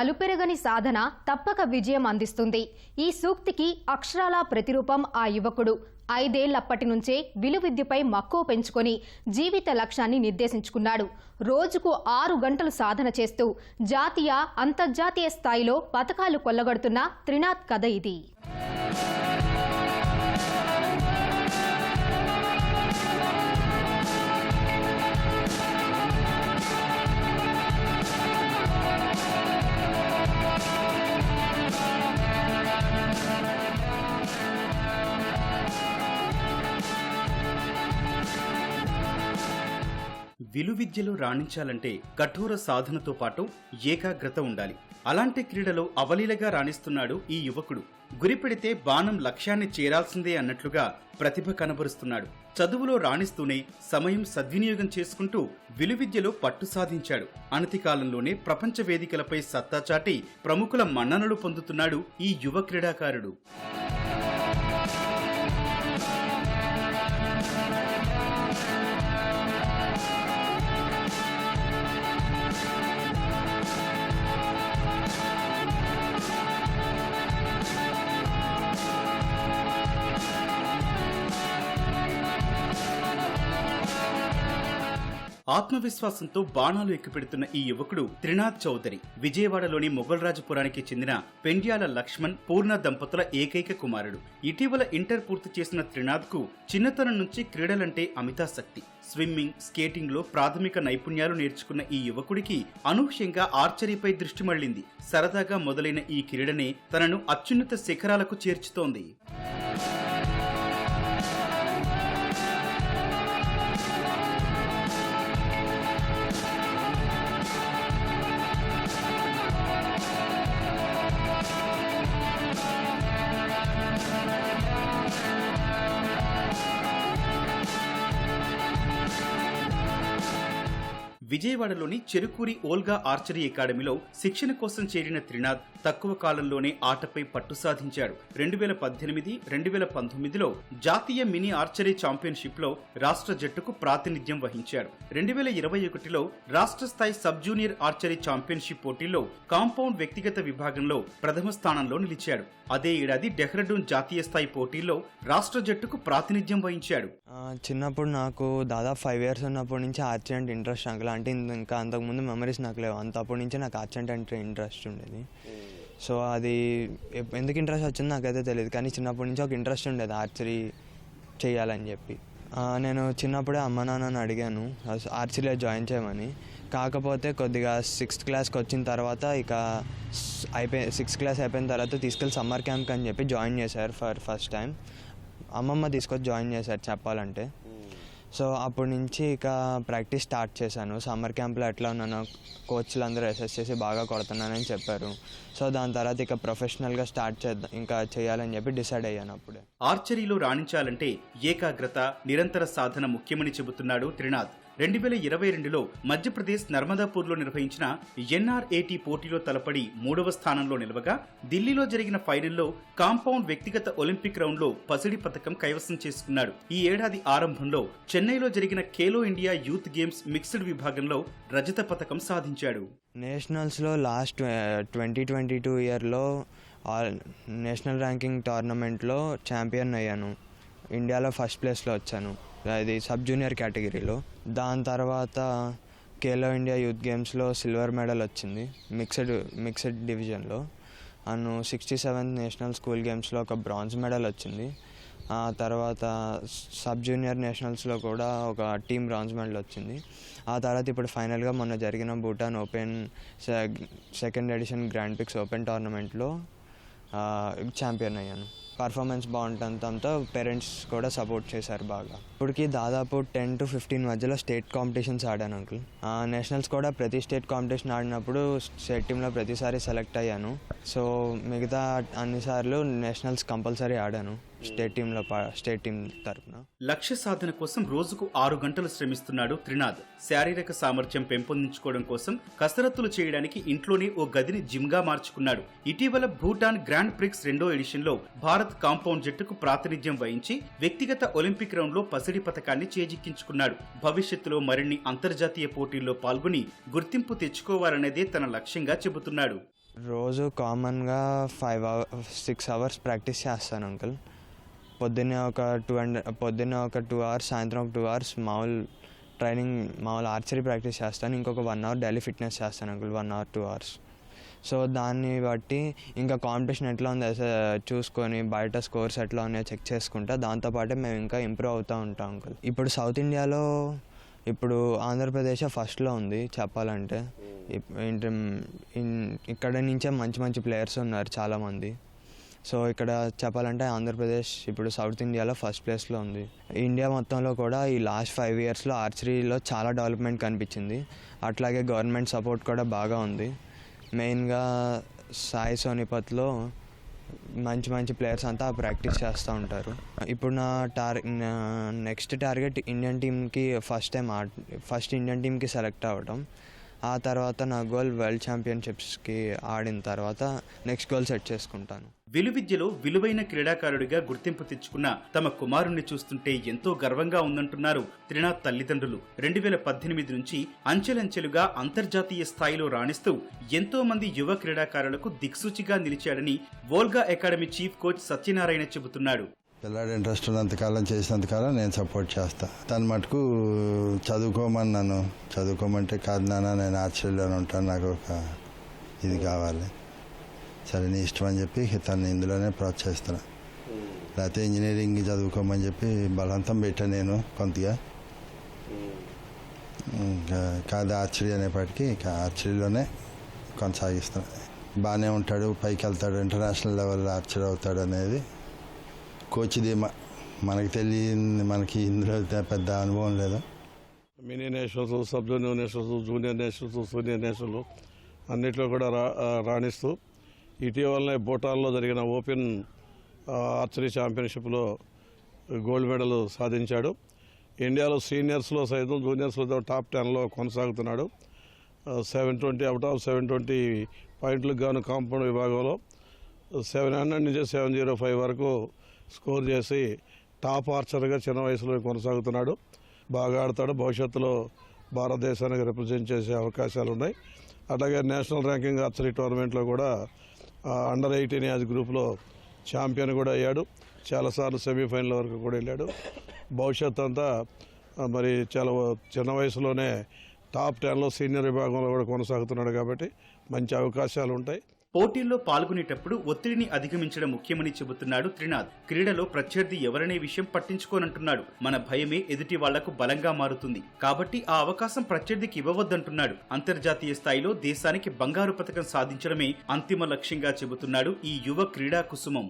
అలుపెరగని సాధన తప్పక విజయం అందిస్తుంది. ఈ సూక్తికి అక్షరాల ప్రతిరూపం ఆ యువకుడు. ఐదేళ్ళప్పటి నుంచే విలువిద్యపై మక్కువ పెంచుకొని జీవిత లక్ష్యాన్ని నిర్దేశించుకున్నాడు. రోజుకు ఆరు గంటలు సాధన చేస్తూ జాతీయ అంతర్జాతీయ స్థాయిలో పథకాలు కొల్లగొడుతున్న త్రినాథ్ కథ ఇది. విలువిద్యలో రాణించాలంటే కఠోర సాధనతో పాటు ఏకాగ్రత ఉండాలి. అలాంటి క్రీడలో అవలీలగా రాణిస్తున్నాడు ఈ యువకుడు. గురిపెడితే బాణం లక్ష్యాన్ని చేరాల్సిందే అన్నట్లుగా ప్రతిభ కనబరుస్తున్నాడు. చదువులో రాణిస్తూనే సమయం సద్వినియోగం చేసుకుంటూ విలువిద్యలో పట్టు సాధించాడు. అనతి కాలంలోనే ప్రపంచ వేదికలపై సత్తా చాటి ప్రముఖుల మన్ననలు పొందుతున్నాడు ఈ యువ క్రీడాకారుడు. ఆత్మవిశ్వాసంతో బాణాలు ఎక్కుపెడుతున్న ఈ యువకుడు త్రినాథ్ చౌదరి విజయవాడలోని మొఘల్రాజపురానికి చెందిన పెండ్యాల లక్ష్మణ్ పూర్ణ దంపతుల ఏకైక కుమారుడు. ఇటీవల ఇంటర్ పూర్తి చేసిన త్రినాథ్కు చిన్నతనం నుంచి క్రీడలంటే అమితాసక్తి. స్విమ్మింగ్ స్కేటింగ్లో ప్రాథమిక నైపుణ్యాలు నేర్చుకున్న ఈ యువకుడికి అనూహ్యంగా ఆర్చరీపై దృష్టి మళ్ళింది సరదాగా మొదలైన ఈ క్రీడనే తనను అత్యున్నత శిఖరాలకు చేర్చుతోంది. విజయవాడలోని చెరుకూరి ఓల్గా ఆర్చరీ అకాడమీలో శిక్షణ కోసం చేరిన త్రినాథ్ తక్కువ కాలంలోనే ఆటపై పట్టు సాధించాడు. రెండు వేల పద్దెనిమిది రెండు వేల పంతొమ్మిదిలో జాతీయ మినీ ఆర్చరీ ఛాంపియన్షిప్లో రాష్ట్ర జట్టుకు ప్రాతినిధ్యం వహించాడు. రెండు వేల ఇరవై ఒకటిలో రాష్ట్ర స్థాయి సబ్ జూనియర్ ఆర్చరీ ఛాంపియన్షిప్ పోటీల్లో కాంపౌండ్ వ్యక్తిగత విభాగంలో ప్రథమ స్థానంలో నిలిచాడు. అదే ఏడాది డెహ్రాడూన్ జాతీయ స్థాయి పోటీల్లో రాష్ట్ర జట్టుకు ప్రాతినిధ్యం వహించాడు. చిన్నప్పుడు నాకు దాదాపు ఫైవ్ ఇయర్స్ ఉన్నప్పటి నుంచి ఆర్చ్ అంటే ఇంట్రెస్ట్ అంకుల్ అంటే ఇంకా అంతకుముందు మెమరీస్ నాకు లేవు. అంత అప్పటి నుంచి నాకు ఆర్చ్ అంటే ఇంట్రెస్ట్ ఉండేది. సో అది ఎందుకు ఇంట్రెస్ట్ వచ్చిందో నాకైతే తెలియదు కానీ చిన్నప్పటి నుంచి ఒక ఇంట్రెస్ట్ ఉండేది ఆర్చరీ చేయాలని చెప్పి. నేను చిన్నప్పుడే అమ్మ నాన్నని అడిగాను. ఆర్చరీలో జాయిన్ చేయమని. కాకపోతే కొద్దిగా సిక్స్త్ క్లాస్కి వచ్చిన తర్వాత ఇక అయిపోయి సిక్స్త్ క్లాస్ అయిపోయిన తర్వాత తీసుకెళ్ళి సమ్మర్ క్యాంప్కి అని చెప్పి జాయిన్ చేశారు ఫర్ ఫస్ట్ టైం అమ్మమ్మ తీసుకొచ్చి జాయిన్ చేశారు చెప్పాలంటే. సో అప్పటి నుంచి ఇక ప్రాక్టీస్ స్టార్ట్ చేశాను. సమ్మర్ క్యాంప్లో ఎట్లా ఉన్నాను కోచ్లు అందరూ అసెస్ చేసి బాగా కొడుతున్నానని చెప్పారు. సో దాని తర్వాత ఇక ప్రొఫెషనల్గా స్టార్ట్ చేద్దాం ఇంకా చేయాలని చెప్పి డిసైడ్ అయ్యాను అప్పుడే. ఆర్చరీలో రాణించాలంటే ఏకాగ్రత నిరంతర సాధన ముఖ్యమని చెబుతున్నాడు త్రినాథ్. రెండు వేల ఇరవై రెండులో మధ్యప్రదేశ్ నర్మదాపూర్లో నిర్వహించిన ఎన్ఆర్ఏటీ పోటీలో తలపడి మూడవ స్థానంలో నిలవగా ఢిల్లీలో జరిగిన ఫైనల్లో కాంపౌండ్ వ్యక్తిగత ఒలింపిక్ రౌండ్లో పసిడి పథకం కైవసం చేసుకున్నాడు. ఈ ఏడాది ఆరంభంలో చెన్నైలో జరిగిన Khelo India youth games mixed విభాగంలో రజత పథకం సాధించాడు. నేషనల్స్లో లాస్ట్ ట్వంటీ ట్వంటీ టూ ఇయర్లో ఆల్ నేషనల్ ర్యాంకింగ్ టోర్నమెంట్లో ఛాంపియన్ అయ్యాను. ఇండియాలో ఫస్ట్ ప్లేస్లో వచ్చాను. అది సబ్ జూనియర్ కేటగిరీలో. దాని తర్వాత ఖేలో ఇండియా యూత్ గేమ్స్లో సిల్వర్ మెడల్ వచ్చింది మిక్స్డ్ మిక్స్డ్ డివిజన్లో. అను సిక్స్టీ సెవెంత్ నేషనల్ స్కూల్ గేమ్స్లో ఒక బ్రాంజ్ మెడల్ వచ్చింది. ఆ తర్వాత సబ్ జూనియర్ నేషనల్స్లో కూడా ఒక టీమ్ బ్రాంజ్ మెడల్ వచ్చింది. ఆ తర్వాత ఇప్పుడు ఫైనల్గా మొన్న జరిగిన Bhutan open second edition grand prix open టోర్నమెంట్లో ఛాంపియన్ అయ్యాను. పర్ఫార్మెన్స్ బాగుంటుందంతా పేరెంట్స్ కూడా సపోర్ట్ చేశారు బాగా. ఇప్పటికి దాదాపు టెన్ టు ఫిఫ్టీన్ మధ్యలో స్టేట్ కాంపిటీషన్స్ ఆడాను అంకుల్ నేషనల్స్ కూడా ప్రతి స్టేట్ కాంపిటీషన్ ఆడినప్పుడు స్టేట్ టీంలో ప్రతిసారి సెలెక్ట్ అయ్యాను. సో మిగతా అన్నిసార్లు నేషనల్స్ కంపల్సరీ ఆడాను. స్టేట్ టీంలో స్టేట్ టీం తరఫున లక్ష్య సాధన కోసం రోజుకు ఆరు గంటలు శ్రమిస్తున్నాడు త్రినాథ్. శారీరక సామర్థ్యం పెంపొందించుకోవడం కోసం కసరత్తులు చేయడానికి ఇంట్లోనే ఓ గదిని జిమ్గా మార్చుకున్నాడు. ఇటీవల భూటాన్ గ్రాండ్ ప్రిక్స్ రెండో ఎడిషన్లో భారత్ కాంపౌండ్ జట్టుకు ప్రాతినిధ్యం వహించి వ్యక్తిగత ఒలింపిక్ రౌండ్లో పసిడి పథకాన్ని చేజిక్కించుకున్నాడు. భవిష్యత్తులో మరిన్ని అంతర్జాతీయ పోటీల్లో పాల్గొని గుర్తింపు తెచ్చుకోవాలనేదే తన లక్ష్యంగా చెబుతున్నాడు. రోజు కామన్గా five hour six hours practice చేస్తాను అంకుల్. పొద్దున్నే ఒక టూ అండ్ పొద్దున్నే ఒక టూ అవర్స్ సాయంత్రం ఒక టూ అవర్స్ మామూలు ట్రైనింగ్ మామూలు ఆర్చరీ ప్రాక్టీస్ చేస్తాను. ఇంకొక వన్ అవర్ డైలీ ఫిట్నెస్ చేస్తాను uncle one hour two hours so దాన్ని బట్టి ఇంకా కాంపిటీషన్ ఎట్లా ఉందో చూసుకొని బయట స్కోర్స్ ఎట్లా ఉన్నాయో చెక్ చేసుకుంటా. దాంతోపాటే మేము ఇంకా ఇంప్రూవ్ అవుతూ ఉంటాం అంకుల్ ఇప్పుడు సౌత్ ఇండియాలో ఇప్పుడు ఆంధ్రప్రదేశ్ ఫస్ట్లో ఉంది చెప్పాలంటే. ఇన్- ఇక్కడ నుంచే మంచి మంచి ప్లేయర్స్ ఉన్నారు చాలామంది. సో ఇక్కడ చెప్పాలంటే ఆంధ్రప్రదేశ్ ఇప్పుడు సౌత్ ఇండియాలో ఫస్ట్ ప్లేస్లో ఉంది. ఇండియా మొత్తంలో కూడా ఈ లాస్ట్ ఫైవ్ ఇయర్స్లో ఆర్చరీలో చాలా డెవలప్మెంట్ కనిపించింది. అట్లాగే గవర్నమెంట్ సపోర్ట్ కూడా బాగా ఉంది. మెయిన్గా సాయి సోనిపత్లో మంచి మంచి ప్లేయర్స్ అంతా ప్రాక్టీస్ చేస్తూ ఉంటారు. ఇప్పుడు నా టార్ నెక్స్ట్ టార్గెట్ ఇండియన్ టీమ్కి ఫస్ట్ టైం ఆడ ఫస్ట్ ఇండియన్ టీమ్కి సెలెక్ట్ అవ్వడం ఆ తర్వాత నా గోల్ వరల్డ్ ఛాంపియన్షిప్స్కి ఆడిన తర్వాత నెక్స్ట్ గోల్ సెట్ చేసుకుంటాను. వెలువిద్యలో విలువైన క్రీడాకారుడిగా గుర్తింపు తెచ్చుకున్న తమ కుమారుణ్ణి చూస్తుంటే ఎంతో గర్వంగా ఉందంటున్నారు త్రినాథ్ తల్లిదండ్రులు. రెండు వేల పద్దెనిమిది నుంచి అంచెలంచెలుగా అంతర్జాతీయ స్థాయిలో రాణిస్తూ ఎంతో మంది యువ క్రీడాకారులకు దిక్సూచిగా నిలిచాడని Volga academy chief coach Satyanarayana చెబుతున్నాడు. పిల్లాడు ఇంట్రెస్ట్ ఉన్నంతకాలం చేసినంతకాలం నేను సపోర్ట్ చేస్తా. తన మటుకు చదువుకోమని నన్ను చదువుకోమంటే కాదు నాన్న నేను ఆశ్చర్యంలోనే ఉంటాను. నాకు ఒక ఇది కావాలి. సరే నీ ఇష్టం అని చెప్పి తను ఇందులోనే ప్రోత్సహిస్తున్నా. లేకపోతే ఇంజనీరింగ్ చదువుకోమని చెప్పి బలవంతం పెట్టా నేను కొంతగా. ఇంకా కాదు ఆర్చరీ అనేప్పటికీ ఇంకా ఆర్చరీలోనే కొనసాగిస్తున్నా. బాగానే ఉంటాడు పైకి వెళ్తాడు ఇంటర్నేషనల్ లెవెల్లో ఆర్చరీ అవుతాడు అనేది కోచ్ ధీమా మనకి తెలియని మనకి ఇందులో పెద్ద అనుభవం లేదు. Mini nationals sub junior nationals junior nationals senior national అన్నిట్లో కూడా రా రాణిస్తూ ఇటీవలనే భూటాన్లో జరిగిన ఓపెన్ ఆర్చరీ ఛాంపియన్షిప్లో గోల్డ్ మెడల్ సాధించాడు. ఇండియాలో సీనియర్స్లో సైతం జూనియర్స్లో టాప్ టెన్లో కొనసాగుతున్నాడు. Seven twenty out of seven twenty పాయింట్లకు గాను కాంపౌండ్ విభాగంలో సెవెన్ హండ్రెడ్ నుంచి సెవెన్ జీరో ఫైవ్ వరకు స్కోర్ చేసి టాప్ ఆర్చర్గా చిన్న వయసులో కొనసాగుతున్నాడు. బాగా ఆడతాడు. భవిష్యత్తులో భారతదేశానికి రిప్రజెంట్ చేసే అవకాశాలు ఉన్నాయి అలాగే నేషనల్ ర్యాంకింగ్ ఆర్చరీ టోర్నమెంట్లో కూడా అండర్ ఎయిటీన్ యాజ్ గ్రూప్లో ఛాంపియన్ కూడా అయ్యాడు. చాలాసార్లు సెమీఫైనల్ వరకు కూడా వెళ్ళాడు. భవిష్యత్ అంతా మరి చాలా చిన్న వయసులోనే టాప్ టెన్లో సీనియర్ విభాగంలో కూడా కొనసాగుతున్నాడు కాబట్టి మంచి అవకాశాలు ఉంటాయి. పోటీల్లో పాల్గొనేటప్పుడు ఒత్తిడిని అధిగమించడం ముఖ్యమని చెబుతున్నాడు త్రినాథ్. క్రీడలో ప్రత్యర్థి ఎవరనే విషయం పట్టించుకోనంటున్నాడు. మన భయమే ఎదుటి వాళ్ళకు బలంగా మారుతుంది. కాబట్టి ఆ అవకాశం ప్రత్యర్థికి ఇవ్వవద్దంటున్నాడు. అంతర్జాతీయ స్థాయిలో దేశానికి బంగారు పథకం సాధించడమే అంతిమ లక్ష్యంగా చెబుతున్నాడు ఈ యువ క్రీడా కుసుమం.